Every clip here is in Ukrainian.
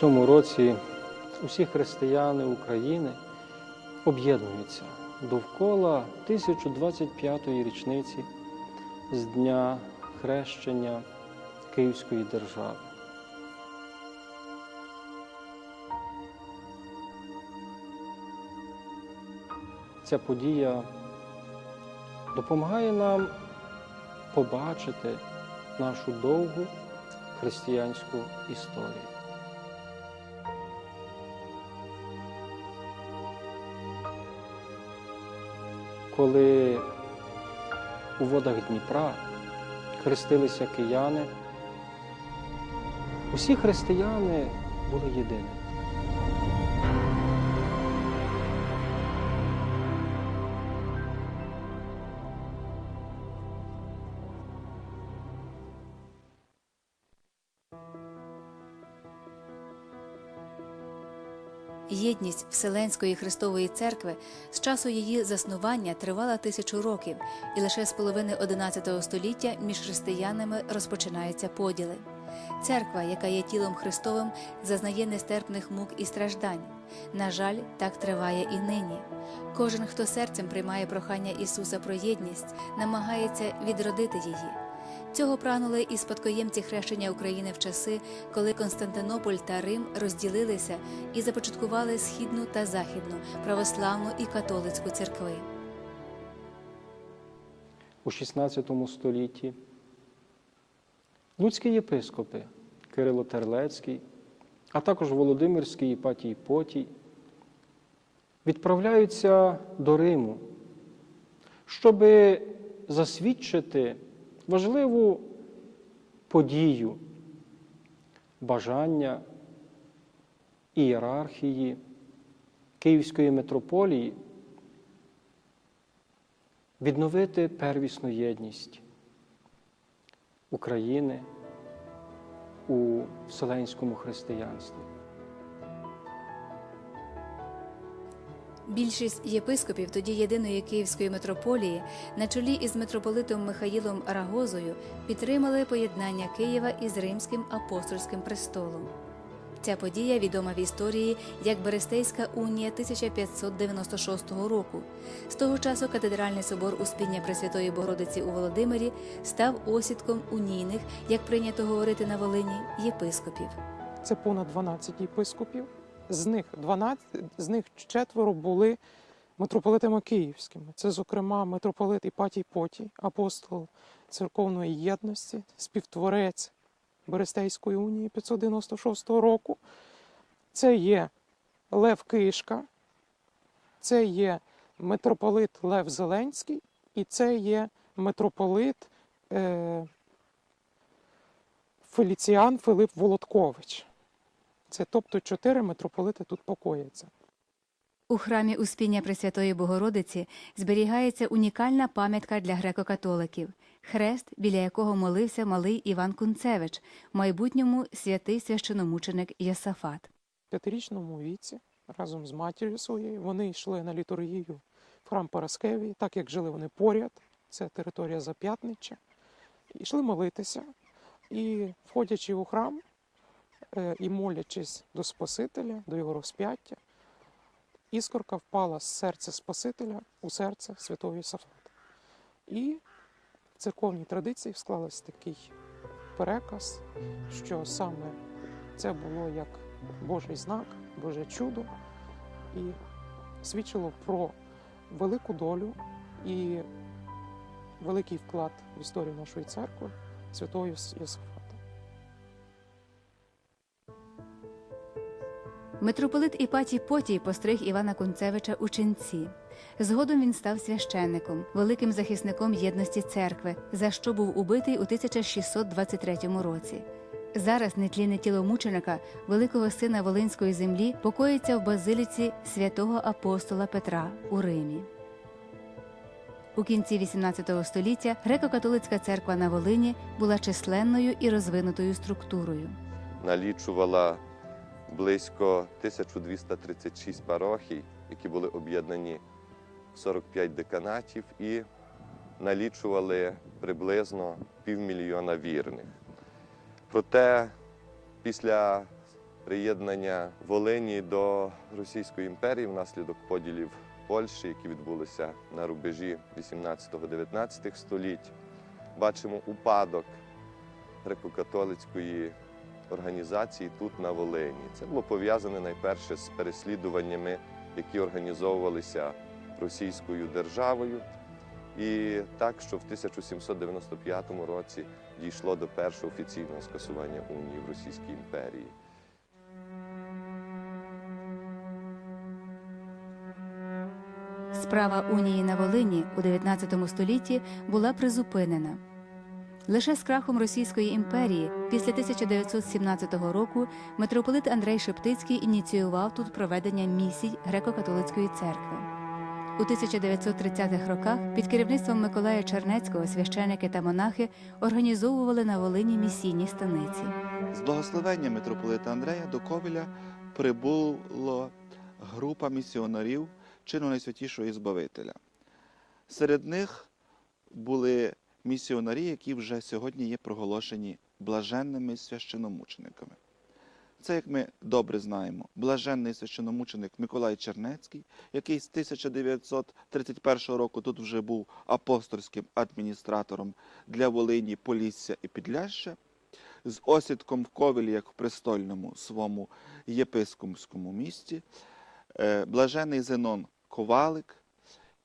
Цьому році усі християни України об'єднуються довкола 1025-ї річниці з дня хрещення Київської держави. Ця подія допомагає нам побачити нашу довгу християнську історію. Коли у водах Дніпра хрестилися кияни, усі християни були єдині. Єдність Вселенської Христової Церкви з часу її заснування тривала тисячу років, і лише з половини XI століття між християнами розпочинаються поділи. Церква, яка є тілом Христовим, зазнає нестерпних мук і страждань. На жаль, так триває і нині. Кожен, хто серцем приймає прохання Ісуса про єдність, намагається відродити її. Цього прагнули і спадкоємці хрещення України в часи, коли Константинополь та Рим розділилися і започаткували східну та західну православну і католицьку церкви. у XVI столітті. Луцькі єпископи Кирило Терлецький, а також Володимирський Іпатій Потій відправляються до Риму, щоб засвідчити важливу подію бажання ієрархії Київської митрополії відновити первісну єдність України у вселенському християнстві. Більшість єпископів тоді єдиної Київської митрополії на чолі із митрополитом Михаїлом Рагозою підтримали поєднання Києва із Римським апостольським престолом. Ця подія відома в історії як Берестейська унія 1596 року. З того часу катедральний собор Успіння Пресвятої Богородиці у Володимирі став осідком унійних, як прийнято говорити на Волині, єпископів. Це понад 12 єпископів. З них 12, з них четверо були митрополитами київськими. Це, зокрема, митрополит Іпатій Потій, апостол церковної єдності, співтворець Берестейської унії 596 року. Це є Лев Кишка, це є митрополит Лев Зеленський, і це є митрополит е, Феліціан Филип Володкович. Це тобто чотири митрополити тут покояться. У храмі Успіння Пресвятої Богородиці зберігається унікальна пам'ятка для греко-католиків хрест, біля якого молився малий Іван Кунцевич, в майбутньому святий священомученик Єсафат. В п'ятирічному віці разом з матір'ю своєю вони йшли на літургію в храм Параскевії, так як жили вони поряд, це територія Зап'ятнича, йшли молитися. І входячи у храм і молячись до Спасителя, до його розп'яття, іскорка впала з серця Спасителя у серце святого Єсафата. І в церковній традиції склалось такий переказ, що саме це було як Божий знак, Боже чудо, і свідчило про велику долю і великий вклад в історію нашої церкви святого Йос- Митрополит Іпатій Потій постриг Івана Кунцевича у ченці. Згодом він став священником, великим захисником єдності церкви, за що був убитий у 1623 році. Зараз нетлінне тіло мученика, великого сина Волинської землі, покоїться в базиліці святого апостола Петра у Римі. У кінці XVIII століття греко-католицька церква на Волині була численною і розвинутою структурою. налічувала близько 1236 парохій, які були об'єднані в 45 деканатів і налічували приблизно півмільйона вірних. Проте після приєднання Волині до Російської імперії внаслідок поділів Польщі, які відбулися на рубежі 18-19 століть. Бачимо упадок греко-католицької організації тут на Волині. Це було пов'язане найперше з переслідуваннями, які організовувалися російською державою. І так, що в 1795 році дійшло до першого офіційного скасування унії в Російській імперії. Справа унії на Волині у 19 столітті була призупинена. Лише з крахом Російської імперії після 1917 року митрополит Андрей Шептицький ініціював тут проведення місій греко-католицької церкви. У 1930-х роках під керівництвом Миколая Чернецького священики та монахи організовували на Волині місійні станиці. З благословення митрополита Андрея до Ковеля прибула група місіонерів чину найсвятішого Збавителя. Серед них були місіонери, які вже сьогодні є проголошені блаженними священомучениками. Це, як ми добре знаємо, блаженний священомученик Миколай Чернецький, який з 1931 року тут вже був апостольським адміністратором для Волині, Полісся і Підляща з осідком в Ковелі, як в престольному своєму єпископському місті, е, блажений Зенон Ковалик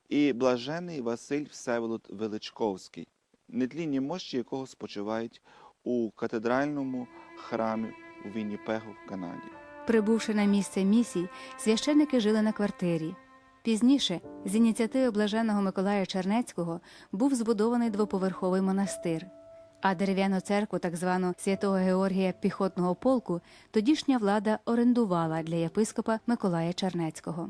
і блажений Василь Всеволод Величковський, нетлінні мощі якого спочивають у катедральному храмі у Вінніпегу в Канаді. Прибувши на місце місій, священники жили на квартирі. Пізніше, з ініціативи блаженого Миколая Чернецького, був збудований двоповерховий монастир. А дерев'яну церкву, так звану святого Георгія піхотного полку, тодішня влада орендувала для єпископа Миколая Чернецького.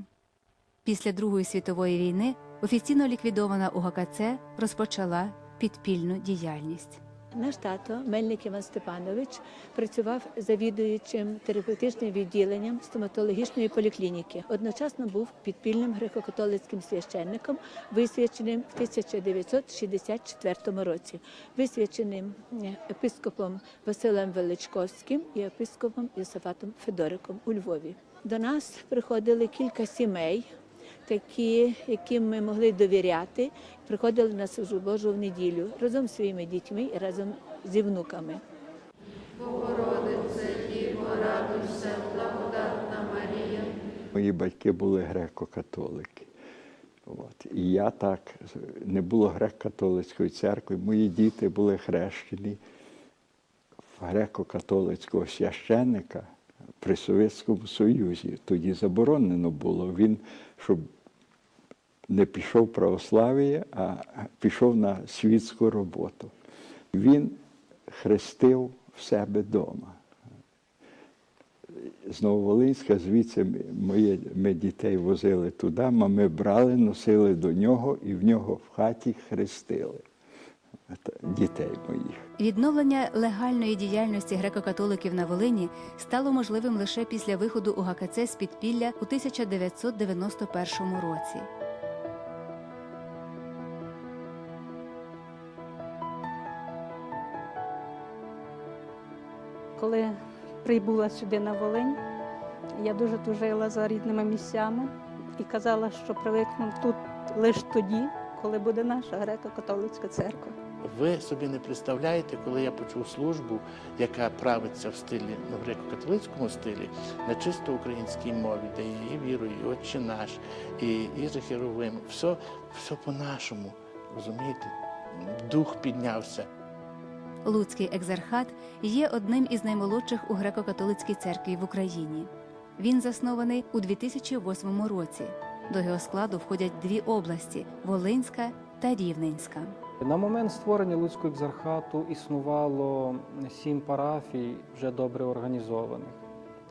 Після Другої світової війни офіційно ліквідована УГКЦ розпочала підпільну діяльність. Наш тато, Мельник Іван Степанович, працював завідуючим терапевтичним відділенням стоматологічної поліклініки. Одночасно був підпільним греко-католицьким священником, висвяченим в 1964 році, висвяченим е, епископом Василем Величковським і епископом Йосифатом Федориком у Львові. До нас приходили кілька сімей, такі, яким ми могли довіряти, приходили на службу Божу в неділю разом з своїми дітьми і разом зі внуками. Мої батьки були греко-католики. От. І я так, не було греко-католицької церкви. Мої діти були хрещені в греко-католицького священника при Совєтському Союзі. Тоді заборонено було. Він, щоб не пішов в православ'я, а пішов на світську роботу. Він хрестив в себе вдома з Нововолинська, звідси ми- ми дітей возили туди, ми брали, носили до нього і в нього в хаті хрестили дітей моїх. Відновлення легальної діяльності греко-католиків на Волині стало можливим лише після виходу УГКЦ з підпілля у 1991 році. Коли прибула сюди на Волинь, я дуже тужила за рідними місцями і казала, що привикну тут лише тоді, коли буде наша греко-католицька церква. Ви собі не представляєте, коли я почув службу, яка правиться в стилі ну, греко-католицькому стилі, на чисто українській мові, де є і вірою, і Отче наш, і, і же Херовим. Все, все по-нашому. Розумієте? Дух піднявся. Луцький екзархат є одним із наймолодших у греко-католицькій церкві в Україні. Він заснований у 2008 році. До його складу входять дві області Волинська та Рівненська. На момент створення Луцького екзархату існувало сім парафій, вже добре організованих.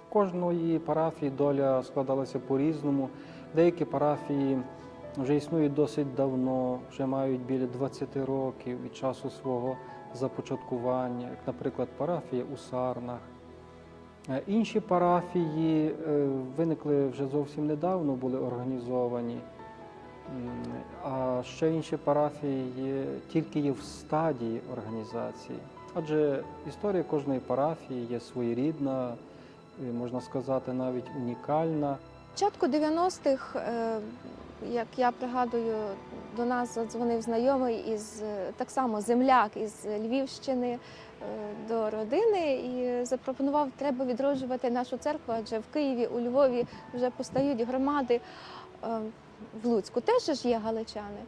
Кожної парафії доля складалася по-різному. Деякі парафії вже існують досить давно, вже мають біля 20 років від часу свого започаткування, як, наприклад, парафія у Сарнах. Е, Інші парафії е, виникли вже зовсім недавно, були організовані. А ще інші парафії є, тільки є в стадії організації. Адже історія кожної парафії є своєрідна, можна сказати, навіть унікальна. Початку 90-х, е, як я пригадую, до нас задзвонив знайомий із так само земляк із Львівщини е, до родини і запропонував, треба відроджувати нашу церкву, адже в Києві, у Львові вже постають громади е, в Луцьку. Теж ж є галичани.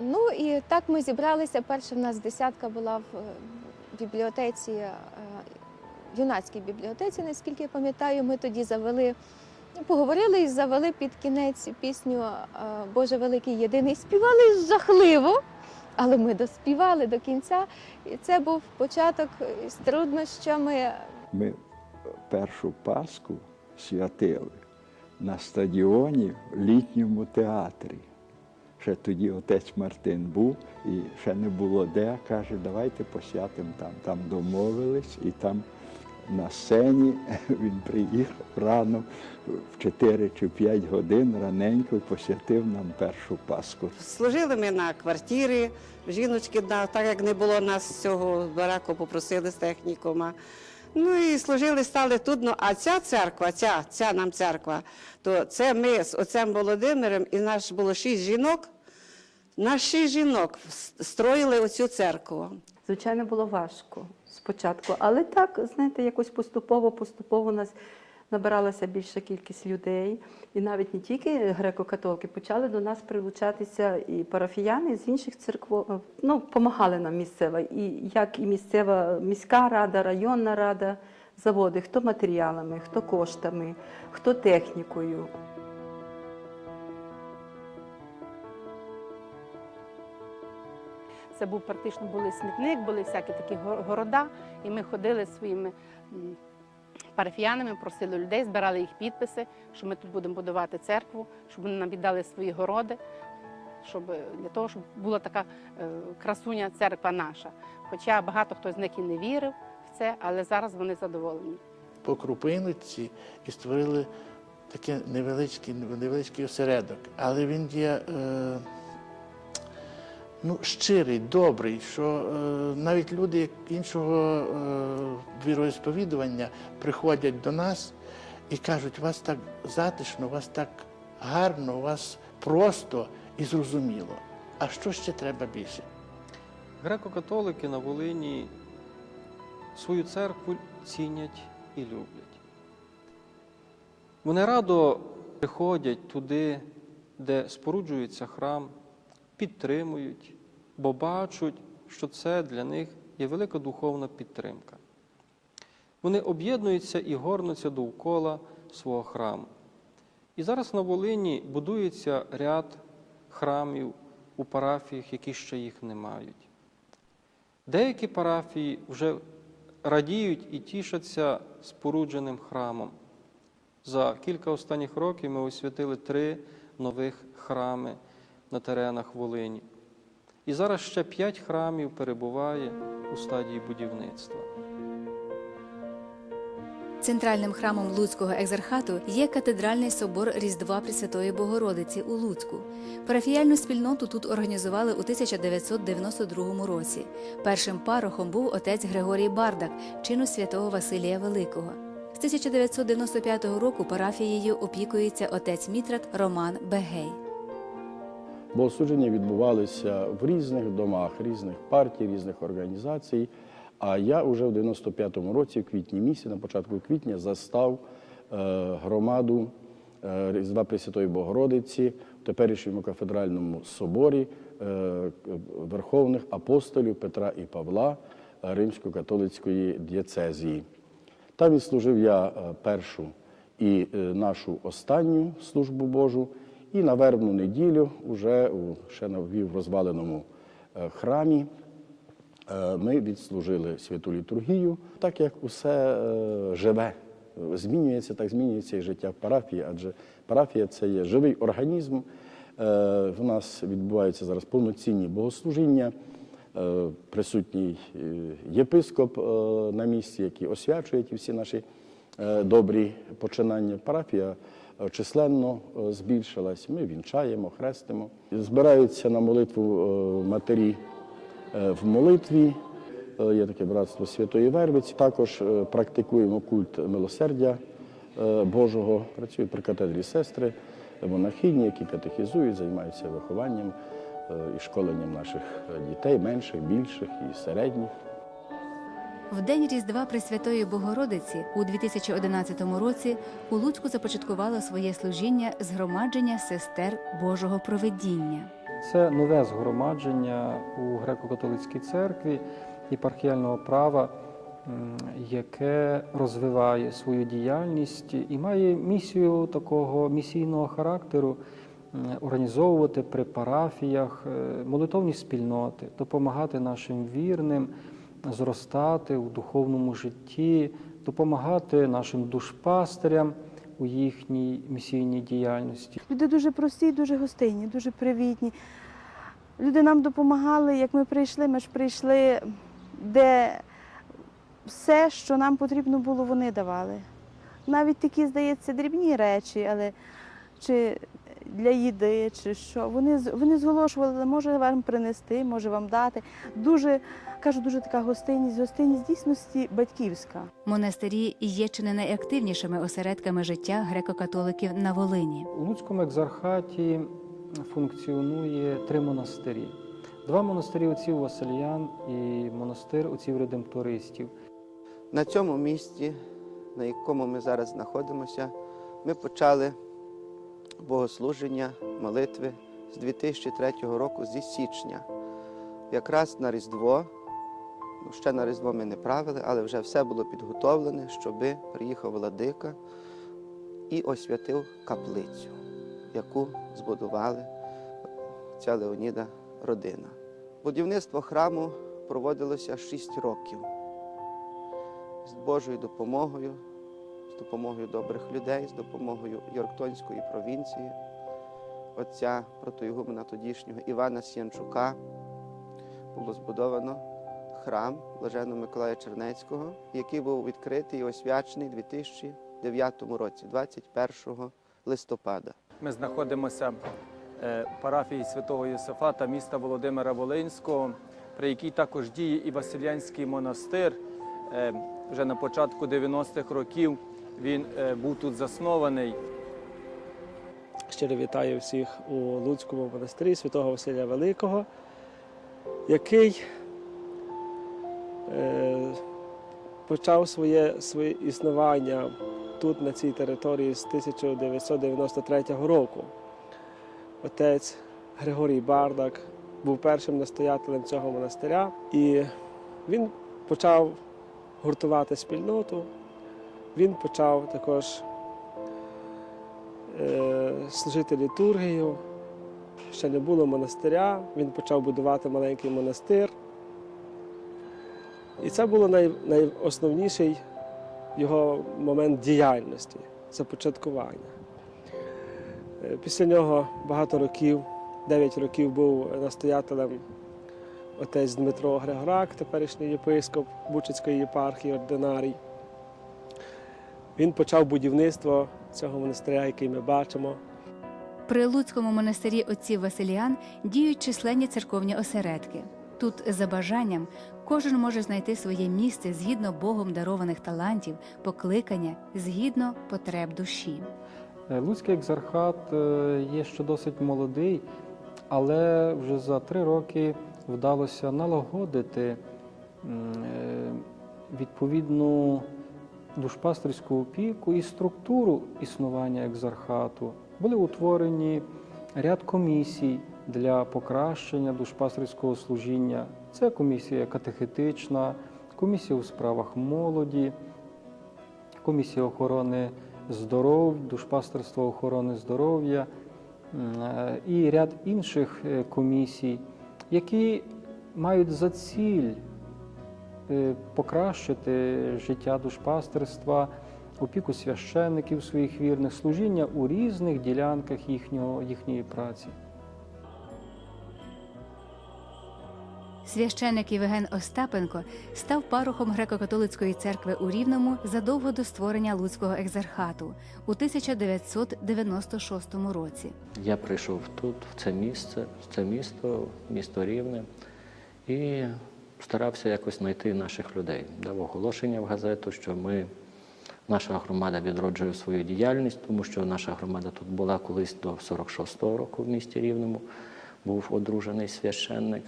Ну і так ми зібралися. Перша в нас десятка була в е, бібліотеці, юнацькій бібліотеці, наскільки я пам'ятаю, ми тоді завели. Поговорили і завели під кінець пісню е, Боже великий єдиний. Співали жахливо, але ми доспівали до кінця. І це був початок з труднощами. Ми першу Пасху святили на стадіоні в літньому театрі. Ще тоді отець Мартин був і ще не було де. Каже, давайте посвятимо там. Там домовились, і там на сцені він приїхав рано в 4 чи 5 годин раненько і посвятив нам першу Пасху. Служили ми на квартирі, жіночки, так як не було нас цього бараку, попросили з технікума. Ну і служили, стали тут. Ну, а ця церква, ця, ця нам церква, то це ми з отцем Володимиром, і нас було шість жінок. Нас шість жінок строїли оцю церкву. Звичайно, було важко спочатку, але так, знаєте, якось поступово, поступово у нас набиралася більша кількість людей. І навіть не тільки греко-католики, почали до нас прилучатися і парафіяни з інших церков, ну, допомагали нам місцева, і як і місцева міська рада, районна рада, заводи, хто матеріалами, хто коштами, хто технікою. Це був практично були смітник, були всякі такі го- города, і ми ходили своїми парафіянами, просили людей, збирали їх підписи, що ми тут будемо будувати церкву, щоб вони нам віддали свої городи, щоб е, для того, щоб була така е, красуня церква наша. Хоча багато хто з них і не вірив в це, але зараз вони задоволені. по крупинці і створили такий невеличкий, невеличкий осередок. Але він є е, ну, щирий, добрий, що е, навіть люди іншого е, віросповідування приходять до нас і кажуть, у вас так затишно, у вас так гарно, у вас просто і зрозуміло. А що ще треба більше? Греко-католики на Волині свою церкву цінять і люблять. Вони радо приходять туди, де споруджується храм, підтримують, бо бачать, що це для них є велика духовна підтримка. Вони об'єднуються і горнуться довкола свого храму. І зараз на Волині будується ряд храмів у парафіях, які ще їх не мають. Деякі парафії вже радіють і тішаться спорудженим храмом. За кілька останніх років ми освятили три нових храми на теренах Волині. І зараз ще п'ять храмів перебуває у стадії будівництва. Центральним храмом Луцького екзархату є катедральний собор Різдва Пресвятої Богородиці у Луцьку. Парафіяльну спільноту тут організували у 1992 році. Першим парохом був отець Григорій Бардак, чину святого Василія Великого. З 1995 року парафією опікується отець Мітрат Роман Бегей. Богослужіння відбувалися в різних домах, різних партій, різних організацій. А я вже в 95-му році, в квітні місяці, на початку квітня, застав е, громаду е, Різдва Пресвятої Богородиці в теперішньому кафедральному соборі е, Верховних апостолів Петра і Павла Римсько-католицької дієцезії. Там відслужив я е, першу і нашу останню службу Божу. І на вербну неділю, вже у ще в розваленому е, храмі, е, ми відслужили святу літургію, так як усе е, живе, змінюється, так змінюється і життя в парафії, адже парафія це є живий організм. В нас відбуваються зараз повноцінні богослужіння, присутній єпископ на місці, який освячує ті всі наші добрі починання. Парафія численно е, збільшилась. Ми вінчаємо, хрестимо. Збираються на молитву е, матері е, в молитві. Е, Є таке братство Святої Вервиці. Також е, практикуємо культ милосердя е, Божого. Працюють при катедрі сестри, монахині, які катехізують, займаються вихованням е, і школенням наших е, дітей, менших, більших і середніх. В день Різдва Пресвятої Богородиці у 2011 році у Луцьку започаткувало своє служіння згромадження сестер Божого проведіння. Це нове згромадження у греко-католицькій церкві єпархіального права, яке розвиває свою діяльність і має місію такого місійного характеру організовувати при парафіях е, молитовні спільноти, допомагати нашим вірним зростати у духовному житті, допомагати нашим душпастерям у їхній місійній діяльності. Люди дуже прості, дуже гостинні, дуже привітні. Люди нам допомагали, як ми прийшли, ми ж прийшли, де все, що нам потрібно було, вони давали. Навіть такі, здається, дрібні речі, але чи для їди, чи що. Вони, вони зголошували, може вам принести, може вам дати. Дуже, кажу, дуже така гостинність, гостинність дійсності батьківська. Монастирі є чи не найактивнішими осередками життя греко-католиків на Волині. У Луцькому екзархаті функціонує три монастирі: два монастирі отців Васильян і монастир отців редемтористів. На цьому місці, на якому ми зараз знаходимося, ми почали богослуження, молитви з 2003 року, зі січня. Якраз на Різдво, ще на Різдво ми не правили, але вже все було підготовлене, щоби приїхав владика і освятив каплицю, яку збудували ця Леоніда родина. Будівництво храму проводилося 6 років з Божою допомогою, з допомогою добрих людей, з допомогою Йорктонської провінції, отця протоігумена тодішнього Івана Сіянчука було збудовано храм Блаженого Миколая Чернецького, який був відкритий і освячений у 2009 році, 21 листопада. Ми знаходимося е, в парафії святого Йосифата міста Володимира Волинського, при якій також діє і Василянський монастир. Е, Вже на початку 90-х років він е, був тут заснований. Щиро вітаю всіх у Луцькому монастирі святого Василя Великого, який почав своє, своє існування тут, на цій території, з 1993 року. Отець Григорій Бардак був першим настоятелем цього монастиря, і він почав гуртувати спільноту. Він почав також е, служити літургію. Ще не було монастиря, він почав будувати маленький монастир. І це було най, найосновніший його момент діяльності, започаткування. Е, Після нього багато років, 9 років був настоятелем отець Дмитро Григорак, теперішній єпископ Бучицької єпархії, ординарій. Він почав будівництво цього монастиря, який ми бачимо. При Луцькому монастирі отців Василіан діють численні церковні осередки. Тут, за бажанням, кожен може знайти своє місце згідно Богом дарованих талантів, покликання, згідно потреб душі. Е, Луцький екзархат е, є ще досить молодий, але вже за три роки вдалося налагодити е, відповідну душпастерську опіку і структуру існування екзархату. Були утворені ряд комісій для покращення душпастерського служіння. Це комісія катехетична, комісія у справах молоді, комісія охорони здоров'я, душпастерства охорони здоров'я і ряд інших е, комісій, які мають за ціль е, покращити життя душпастерства, опіку священників своїх вірних, служіння у різних ділянках їхньої праці. Священник Євген Остапенко став парохом греко-католицької церкви у Рівному задовго до створення Луцького екзархату у 1996 році. Я прийшов тут, в це місце, в це місто, місто Рівне, і старався якось знайти наших людей. Дав оголошення в газету, що ми, наша громада відроджує свою діяльність, тому що наша громада тут була колись до 46-го року в місті Рівному, був одружений священник.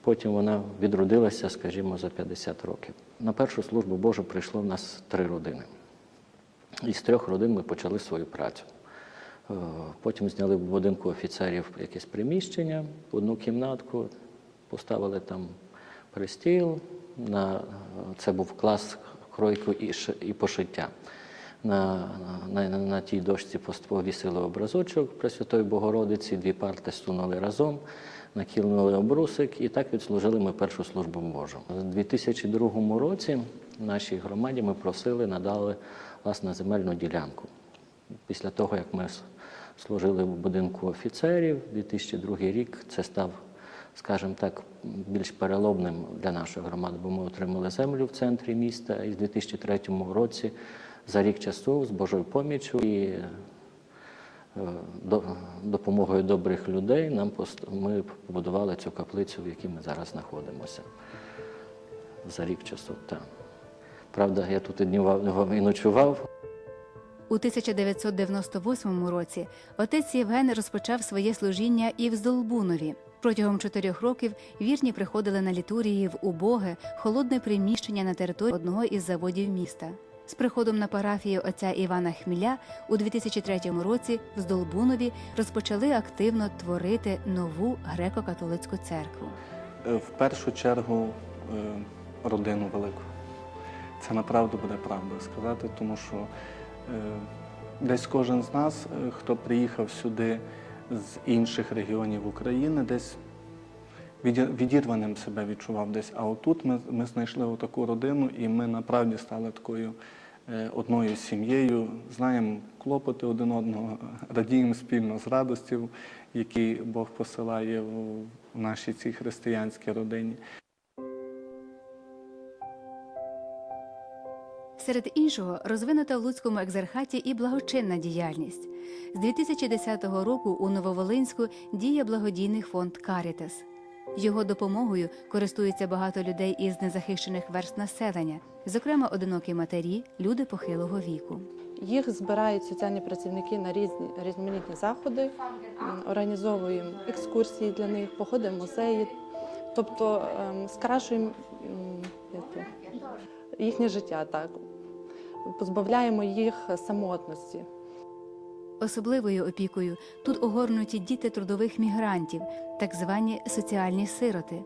Потім вона відродилася, скажімо, за 50 років. На першу службу Божу прийшло в нас три родини. Із трьох родин ми почали свою працю. Е, Потім зняли в будинку офіцерів якесь приміщення, одну кімнатку, поставили там пристіл. На, це був клас кройку і, і пошиття. На, на, на, на тій дошці повісили образочок Пресвятої Богородиці, дві парти сунули разом, накинули обрусик і так відслужили ми першу службу Божу. У 2002 році нашій громаді ми просили, надали власне земельну ділянку. Після того, як ми служили в будинку офіцерів, 2002 рік це став, скажімо так, більш переломним для нашої громади, бо ми отримали землю в центрі міста і в 2003 році за рік часу з Божою поміччю і допомогою добрих людей нам ми побудували цю каплицю, в якій ми зараз знаходимося. За рік часу. Так. Правда, я тут і днював і ночував. У 1998 році отець Євген розпочав своє служіння і в Здолбунові. Протягом чотирьох років вірні приходили на літургії в убоге, холодне приміщення на території одного із заводів міста. З приходом на парафію отця Івана Хміля у 2003 році в Здолбунові розпочали активно творити нову греко-католицьку церкву. Е, В першу чергу е, родину велику. Це направду буде правда сказати, тому що е, десь кожен з нас, хто приїхав сюди з інших регіонів України, десь відірваним себе відчував десь. А отут ми, ми знайшли таку родину, і ми направді стали такою одною сім'єю, знаємо клопоти один одного, радіємо спільно з радостів, які Бог посилає в нашій цій християнській родині. Серед іншого розвинута в Луцькому екзархаті і благочинна діяльність. З 2010 року у Нововолинську діє благодійний фонд Карітас. Його допомогою користується багато людей із незахищених верст населення, зокрема одинокі матері, люди похилого віку. Їх збирають соціальні працівники на різні різноманітні заходи, організовуємо екскурсії для них, походи в музеї, тобто ем, скрашуємо їхнє життя, так позбавляємо їх самотності. Особливою опікою тут огорнуті діти трудових мігрантів, так звані соціальні сироти.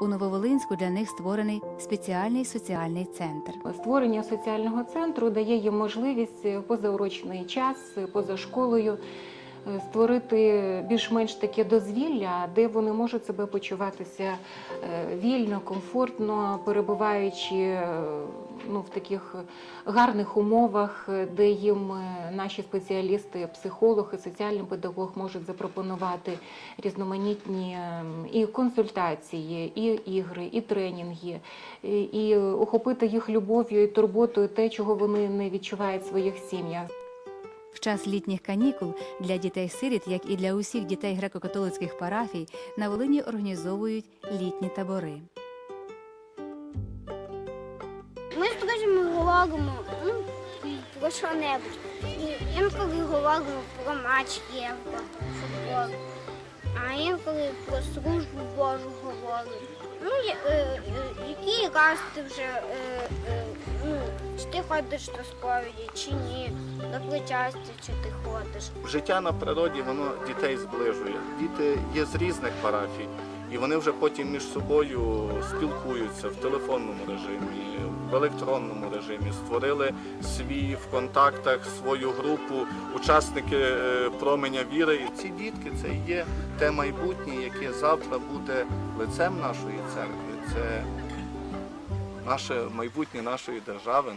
У Нововолинську для них створений спеціальний соціальний центр. Створення соціального центру дає їм можливість позаурочний час, поза школою створити більш-менш таке дозвілля, де вони можуть себе почуватися е, вільно, комфортно, перебуваючи е, ну, в таких гарних умовах, де їм е, наші спеціалісти, психолог і соціальний педагог можуть запропонувати різноманітні і консультації, і ігри, і тренінги, і охопити їх любов'ю і турботою те, чого вони не відчувають в своїх сім'ях. В час літніх канікул для дітей-сиріт, як і для усіх дітей греко-католицьких парафій, на Волині організовують літні табори. Ми, скажімо, говоримо ну, про що-небудь. І інколи говоримо про матч євро, футбол, а інколи про службу Божу говоримо. Ну, е, е, який раз ти вже, е, ну, чи ти ходиш до сповіді, чи ні, до причастя, чи ти ходиш. Життя на природі воно дітей зближує. Діти є з різних парафій, і вони вже потім між собою спілкуються в телефонному режимі, в електронному режимі. Створили свій в контактах свою групу, учасники е, променя віри. І ці дітки це є те майбутнє, яке завтра буде лицем нашої церкви. Це наше майбутнє нашої держави.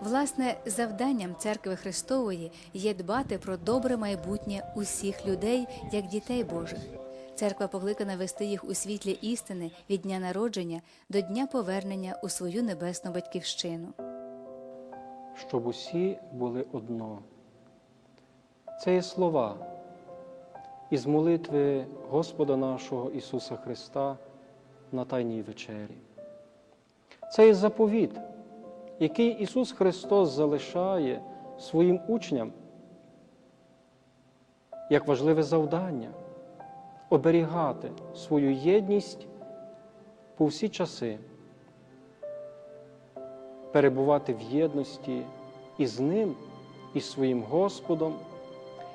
Власне, завданням церкви Христової є дбати про добре майбутнє усіх людей, як дітей Божих. Церква покликана вести їх у світлі істини від дня народження до дня повернення у свою небесну батьківщину. щоб усі були одно. Це є слова із молитви Господа нашого Ісуса Христа на Тайній вечері. Це є заповіт, який Ісус Христос залишає своїм учням як важливе завдання оберігати свою єдність по всі часи, перебувати в єдності із Ним, із своїм Господом,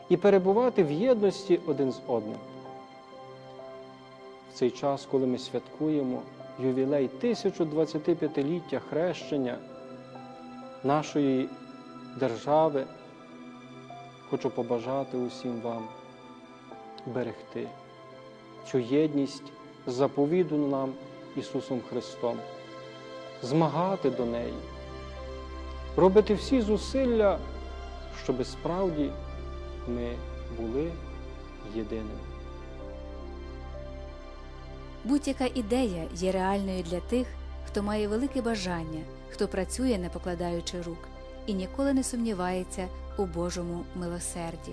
і перебувати в єдності один з одним. В цей час, коли ми святкуємо ювілей 1025-ліття хрещення нашої держави, хочу побажати усім вам берегти цю єдність, заповідану нам Ісусом Христом, змагати до неї, робити всі зусилля, щоб справді ми були єдиними. Будь-яка ідея є реальною для тих, хто має велике бажання, хто працює, не покладаючи рук, і ніколи не сумнівається у Божому милосерді.